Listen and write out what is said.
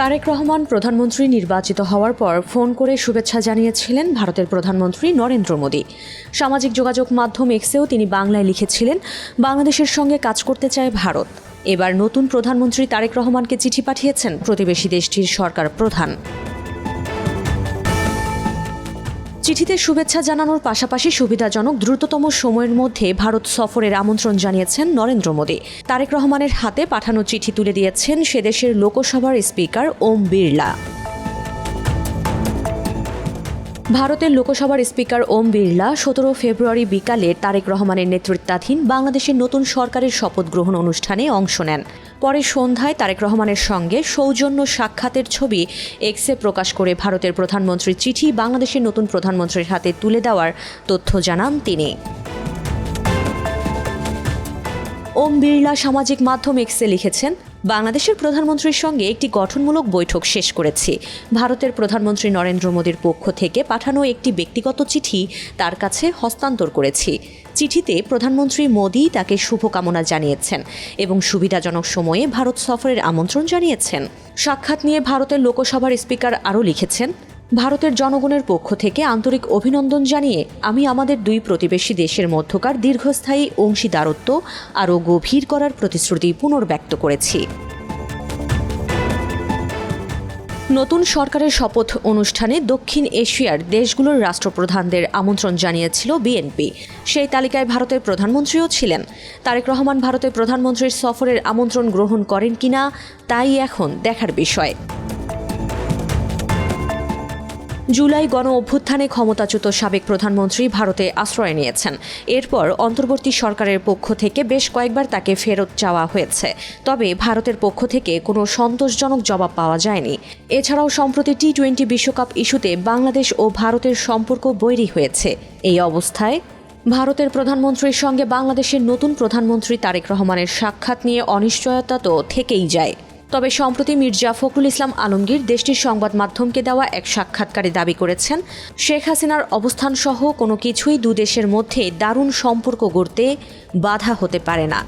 তারেক রহমান প্রধানমন্ত্রী নির্বাচিত হওয়ার পর ফোন করে শুভেচ্ছা জানিয়েছিলেন ভারতের প্রধানমন্ত্রী নরেন্দ্র মোদী। সামাজিক যোগাযোগ মাধ্যম এক্সেও তিনি বাংলায় লিখেছিলেন, বাংলাদেশের সঙ্গে কাজ করতে চায় ভারত। এবার নতুন প্রধানমন্ত্রী তারেক রহমানকে চিঠি পাঠিয়েছেন প্রতিবেশী দেশটির সরকার প্রধান। চিঠিতে শুভেচ্ছা জানানোর পাশাপাশি সুবিধাজনক দ্রুততম সময়ের মধ্যে ভারত সফরের আমন্ত্রণ জানিয়েছেন নরেন্দ্র মোদী। তারেক রহমানের হাতে পাঠানো চিঠি তুলে দিয়েছেন সে দেশের লোকসভার স্পিকার ওম বিড়লা। ভারতের লোকসভার স্পিকার ওম বিড়লা সতেরো ফেব্রুয়ারি বিকালে তারেক রহমানের নেতৃত্বাধীন বাংলাদেশের নতুন সরকারের শপথ গ্রহণ অনুষ্ঠানে অংশ নেন। পরে সন্ধ্যায় তারেক রহমানের সঙ্গে সৌজন্য সাক্ষাতের ছবি এক্সে প্রকাশ করে ভারতের প্রধানমন্ত্রীর চিঠি বাংলাদেশের নতুন প্রধানমন্ত্রীর হাতে তুলে দেওয়ার তথ্য জানান তিনি। ওম বিড়লা সামাজিক মাধ্যম এক্সে লিখেছেন বাংলাদেশের প্রধানমন্ত্রীর সঙ্গে একটি গঠনমূলক বৈঠক শেষ করেছি। ভারতের প্রধানমন্ত্রী নরেন্দ্র মোদীর পক্ষ থেকে পাঠানো একটি ব্যক্তিগত চিঠি তার কাছে হস্তান্তর করেছি। চিঠিতে প্রধানমন্ত্রী মোদী তাকে শুভকামনা জানিয়েছেন এবং সুবিধাজনক সময়ে ভারত সফরের আমন্ত্রণ জানিয়েছেন। সাক্ষাৎ নিয়ে ভারতের লোকসভার স্পিকার আরও লিখেছেন ভারতের জনগণের পক্ষ থেকে আন্তরিক অভিনন্দন জানিয়ে আমি আমাদের দুই প্রতিবেশী দেশের মধ্যকার দীর্ঘস্থায়ী অংশীদারত্ব আরও গভীর করার প্রতিশ্রুতি পুনর্ব্যক্ত করেছি। নতুন সরকারের শপথ অনুষ্ঠানে দক্ষিণ এশিয়ার দেশগুলোর রাষ্ট্রপ্রধানদের আমন্ত্রণ জানিয়েছিল বিএনপি। সেই তালিকায় ভারতের প্রধানমন্ত্রীও ছিলেন। তারেক রহমান ভারতের প্রধানমন্ত্রীর সফরের আমন্ত্রণ গ্রহণ করেন কিনা, তাই এখন দেখার বিষয়। জুলাই গণ অভ্যুত্থানে ক্ষমতাচ্যুত সাবেক প্রধানমন্ত্রী ভারতে আশ্রয় নিয়েছেন। এরপর অন্তর্বর্তী সরকারের পক্ষ থেকে বেশ কয়েকবার তাকে ফেরত চাওয়া হয়েছে। তবে ভারতের পক্ষ থেকে কোনো সন্তোষজনক জবাব পাওয়া যায়নি। এছাড়াও সম্প্রতি টি টোয়েন্টি বিশ্বকাপ ইস্যুতে বাংলাদেশ ও ভারতের সম্পর্ক বৈরী হয়েছে। এই অবস্থায় ভারতের প্রধানমন্ত্রীর সঙ্গে বাংলাদেশের নতুন প্রধানমন্ত্রী তারেক রহমানের সাক্ষাৎ নিয়ে অনিশ্চয়তা তো থেকেই যায়। তবে সম্প্রতি মির্জা ফখরুল ইসলাম আলমগীর দেশটির সংবাদ মাধ্যমকে দেওয়া এক সাক্ষাৎকারে দাবি করেছেন, শেখ হাসিনার অবস্থান সহ কোনো কিছুই দু দেশের মধ্যে দারুণ সম্পর্ক গড়তে বাধা হতে পারে না।